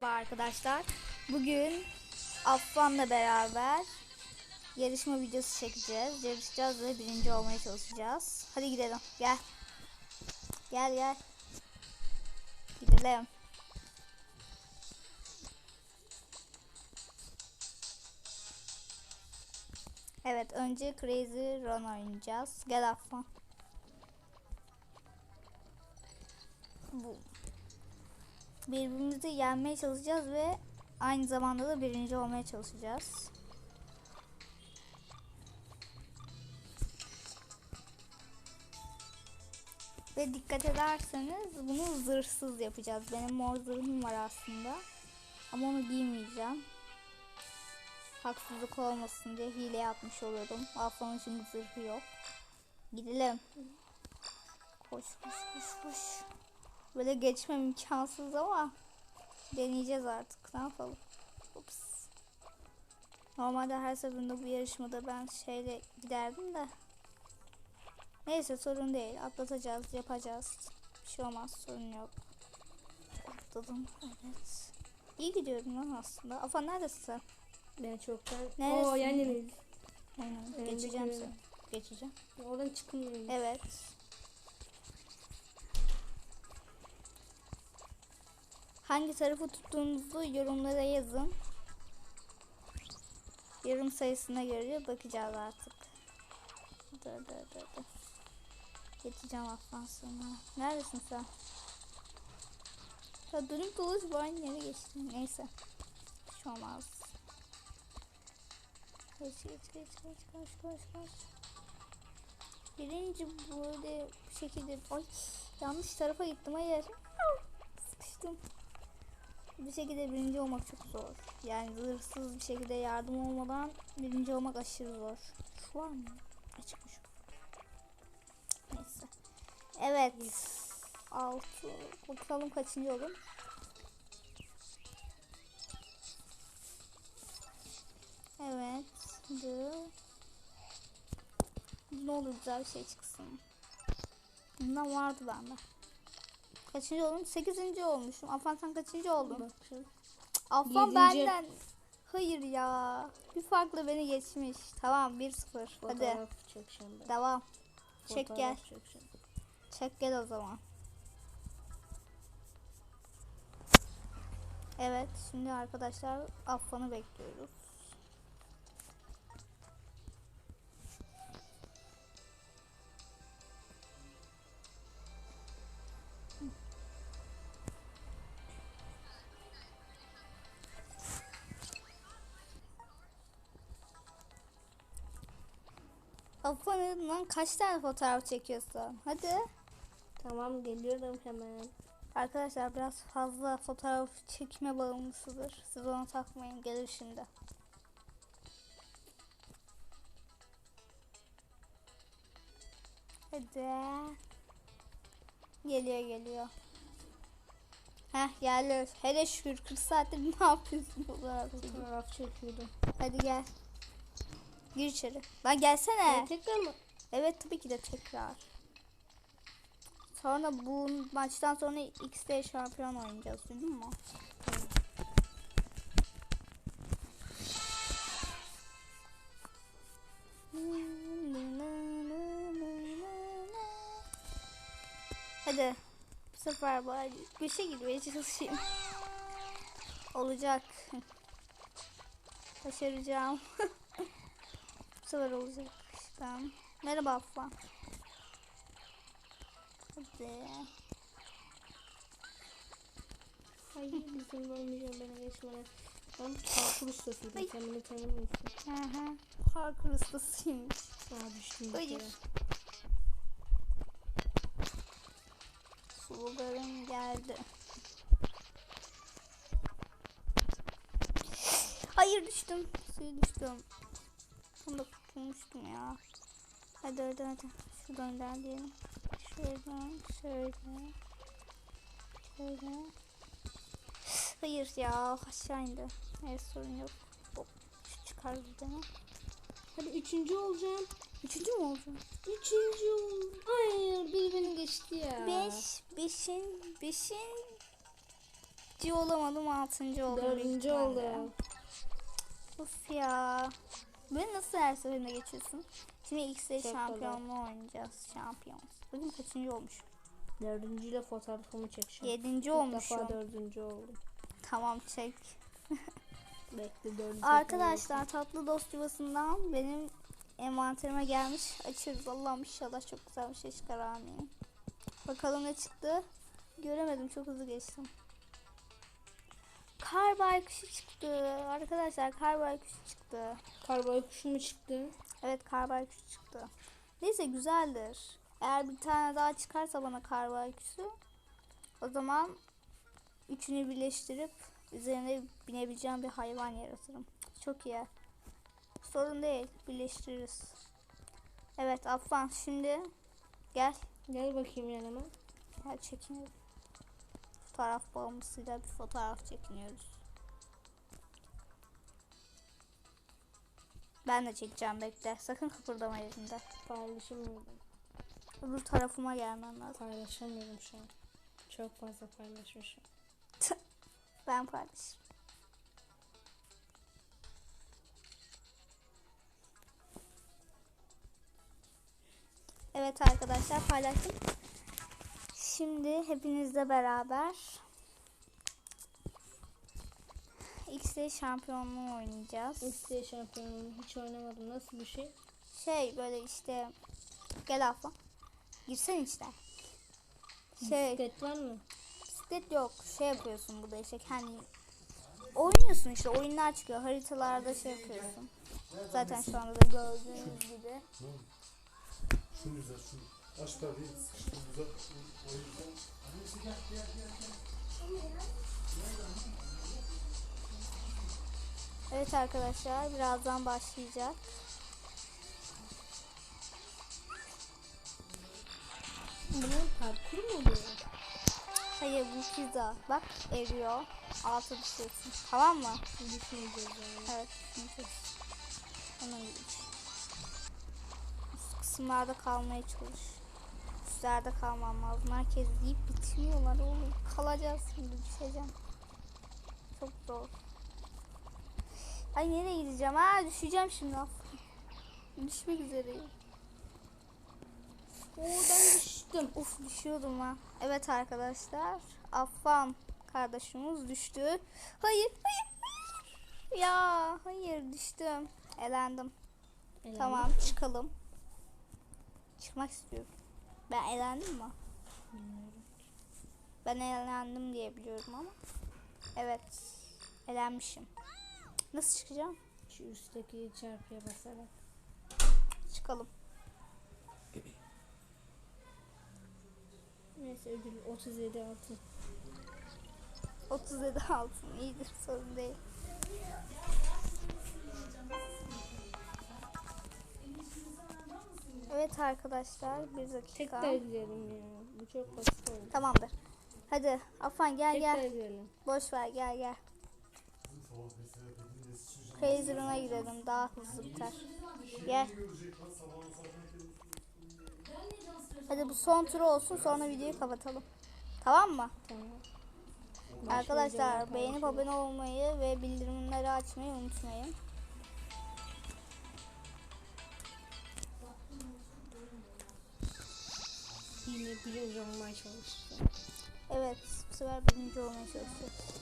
Merhaba arkadaşlar. Bugün Affan'la beraber yarışma videosu çekeceğiz. Yarışacağız ve birinci olmaya çalışacağız. Hadi gidelim. Gel. Gel gel. Gidelim. Evet önce Crazy Run oynayacağız. Gel Affan. Bu birbirimizi yenmeye çalışacağız ve aynı zamanda da birinci olmaya çalışacağız. Ve dikkat ederseniz bunu zırhsız yapacağız. Benim mor zırhım var aslında. Ama onu giymeyeceğim. Haksızlık olmasın diye hile yapmış oluyorum. Alfanın çünkü zırhı yok. Gidelim. Koş koş koş koş. Böyle geçmem imkansız ama deneyeceğiz artık. Ne yapalım? Ups. Normalde her seferinde bu yarışmada ben şeyle giderdim de. Neyse sorun değil. Atlatacağız, yapacağız. Bir şey olmaz, sorun yok. Atladım, evet. İyi gidiyorum lan aslında. Afan neredesin sen? Ben çoktan... Neresin? Oo yan. Aynen, geçeceğim seni. Geçeceğim. Oradan çıkmıyor. Evet. Hangi tarafı tuttuğunuzu yorumlara yazın. Yorum sayısına göre bakacağız artık. Dur dur dur dur. Geçeceğim afan sana. Neredesin sen? Ya dönüp dolaşıp aynı yere geçtim. Neyse. Hiç olmaz. Geç geç geç geç koş koş koş. Birinci böyle bir şekilde ay yanlış tarafa gittim hayır. Sıkıştım. Bir şekilde birinci olmak çok zor. Yani zırhsız bir şekilde yardım olmadan birinci olmak aşırı zor. Şu var mı? Açıkmış. Neyse. Evet. Altı. Bakalım kaçıncı oldum. Evet. Dı. Ne olur güzel bir şey çıksın. Bundan vardı bende. Kaçıncı oldum? Sekizinci olmuşum. Afan sen kaçıncı oldun? Afan benden. Hayır ya. Bir farklı beni geçmiş. Tamam 1-0. Hadi Fotoğraf devam. Çek gel. Fotoğraf çekeceğim. Çek gel o zaman. Evet şimdi arkadaşlar Affan'ı bekliyoruz. Affan'ın kaç tane fotoğraf çekiyorsun? Hadi. Tamam geliyorum hemen. Arkadaşlar biraz fazla fotoğraf çekme bağımlısıdır. Siz ona takmayın gelir şimdi. Hadi. Geliyor geliyor. Heh geldi. Hele şükür 40 saattir ne yapıyorsun. Fotoğraf çekiyordum. Hadi gel. Gir içeri. Lan gelsene. Tekrar mı? Evet tabii ki de tekrar. Sonra bu maçtan sonra X'de şampiyon oynayacağız duydun mu? Hadi bu sefer bari bir şey girmeye çalışayım. Olacak. Başaracağım. sefer olacak. Tamam. Merhaba Afan. Hadi. Hayır bizim olmayacağım bana geçmene. Ben parkur ustasıydım. Sen beni tanımıyorsun. Hı hı. Parkur ustasıymış. Aa düştüm Hayır. kere. Sulularım geldi. Hayır düştüm. Suya düştüm. Bunu da tutmuştum ya. Hadi hadi hadi. Şuradan ilerleyelim. Şuradan şöyle. Şöyle. Hayır ya aşağı indi. Evet sorun yok. Hop. Şu çıkar bir tane. Hadi üçüncü olacağım. Üçüncü mü olacağım? Üçüncü ol. Hayır biri beni geçti ya. Beş. Beşin. Beşin. ikinci olamadım altıncı oldum. Dördüncü ihtimalle. oldu. Uf ya. Böyle nasıl her seferinde geçiyorsun? Şimdi X'de Çok şampiyonluğu oynayacağız. Şampiyon. Bugün kaçıncı olmuş? Dördüncüyle fotoğrafımı çekeceğim. Yedinci İlk olmuşum. defa dördüncü oldum. Tamam çek. Bekle dördüncü. Arkadaşlar tatlı dost yuvasından benim envanterime gelmiş. Açıyoruz. Allah'ım inşallah çok güzel bir şey çıkar amin. Bakalım ne çıktı. Göremedim çok hızlı geçtim. Kar baykuşu çıktı. Arkadaşlar kar baykuşu çıktı. Karbay kuşu mu çıktı? Evet kar baykuşu çıktı. Neyse güzeldir. Eğer bir tane daha çıkarsa bana kar baykuşu o zaman üçünü birleştirip üzerine binebileceğim bir hayvan yaratırım. Çok iyi. Sorun değil. Birleştiririz. Evet Affan şimdi gel. Gel bakayım yanıma. Gel çekinelim. Fotoğraf bağımlısıyla bir fotoğraf çekiniyoruz. Ben de çekeceğim bekle. Sakın kıpırdama yerinde. Paylaşamıyorum. Öbür tarafıma gelmen lazım. Paylaşamıyorum şu an. Çok fazla paylaşmışım. Ben paylaşırım. Evet arkadaşlar paylaştım. Şimdi hepinizle beraber X'de şampiyonluğu oynayacağız. İşte şampiyonum hiç oynamadım. Nasıl bir şey? Şey böyle işte gel abla. Girsen içine. Şey Bisiklet var mı? bisiklet yok. Şey yapıyorsun burada işte kendi oynuyorsun işte oyunlar çıkıyor. Haritalarda şey yapıyorsun. Zaten şu anda da gördüğünüz gibi. Şunu güzel şunu. Aç sıkıştır güzel. O yüzden. Evet arkadaşlar birazdan başlayacak. Bunun parkur mu oluyor? Hayır bu pizza. Bak eriyor. Altı düşüyorsun. Tamam mı? Düşüneceğiz yani. Evet. düşüneceğiz. Onun kısımlarda kalmaya çalış. Üstlerde kalmam lazım. Herkes yiyip bitmiyorlar oğlum. Kalacağız şimdi düşeceğim. Çok zor. Ay nereye gideceğim? Ha düşeceğim şimdi. Af. Düşmek üzereyim. Oo ben düştüm. Uf düşüyordum ha. Evet arkadaşlar. Affan kardeşimiz düştü. Hayır, hayır, hayır. Ya hayır düştüm. Elendim. Elendim. Tamam çıkalım. Çıkmak istiyorum. Ben elendim mi? Bilmiyorum. Ben elendim diye biliyorum ama. Evet. Elenmişim. Nasıl çıkacağım? Şu üstteki çarpıya basarak. Çıkalım. Neyse ödül 37 altın. 37 altın. İyidir sorun değil. Evet arkadaşlar bir dakika. Tekrar gidelim ya. Bu çok basit oldu. Tamamdır. Hadi Afan gel Tekrar gel. gidelim. Boş ver gel gel. Crazy Run'a gidelim daha hızlı biter. Gel. Hadi bu son tur olsun sonra videoyu kapatalım. Tamam mı? Tamam. Arkadaşlar beğenip abone olmayı ve bildirimleri açmayı unutmayın. Yine birinci olmaya çalışacağım. Evet bu sefer birinci olmaya çalışıyoruz.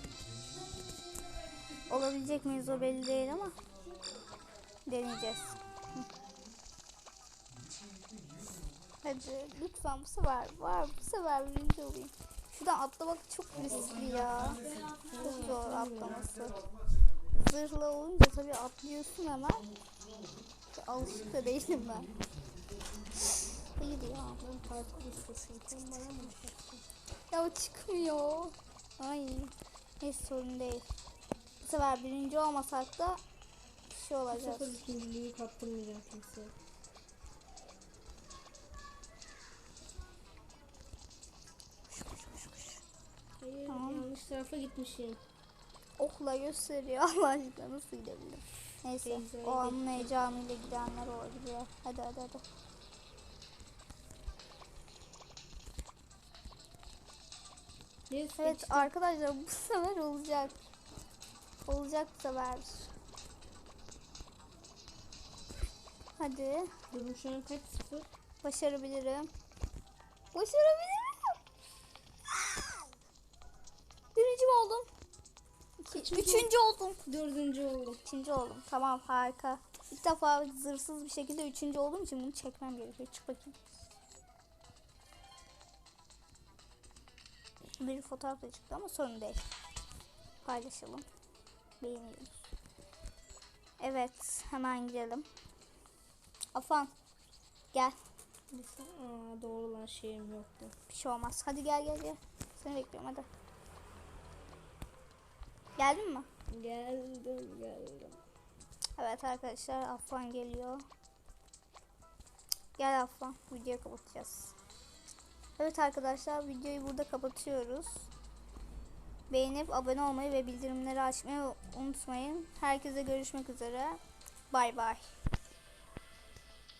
Olabilecek miyiz o belli değil ama deneyeceğiz. Hadi lütfen bu sefer var bu sefer birinci olayım. Şuradan atlamak çok riskli ya. Çok zor atlaması. Zırhlı olunca tabii atlıyorsun hemen. Alışık da değilim ben. Ben parkur. Sen bana mı yapacaksın? Ya o çıkmıyor. Ay. Neyse sorun değil. Bu sefer birinci olmasak da bir şey Bu olacağız. sefer ikinciliği kaptırmayacağım kimseye. Hayır Tamam. yanlış tarafa gitmişim. Okla gösteriyor Allah aşkına nasıl gidebilir? Neyse Teyze o anın heyecanıyla gidenler olabiliyor. Hadi hadi hadi. Evet geçti. arkadaşlar bu sefer olacak. Olacak bu sefer. Hadi Durum şu an kaç sıfır? başarabilirim. Başarabilirim. Birinci mi oldum? İki, Kaçıncı üçüncü oldum. Dördüncü oldum. Üçüncü oldum. Tamam harika. İlk defa zırsız bir şekilde üçüncü olduğum için bunu çekmem gerekiyor. Çık bakayım. Bir fotoğraf da çıktı ama sorun değil. Paylaşalım. Beğenelim. Evet hemen gidelim. Afan gel. Aa, doğru lan şeyim yoktu. Bir şey olmaz. Hadi gel gel gel. Seni bekliyorum hadi. Geldin mi? Geldim geldim. Evet arkadaşlar Afan geliyor. Gel Afan. Videoyu kapatacağız. Evet arkadaşlar videoyu burada kapatıyoruz. Beğenip abone olmayı ve bildirimleri açmayı unutmayın. Herkese görüşmek üzere. Bay bay.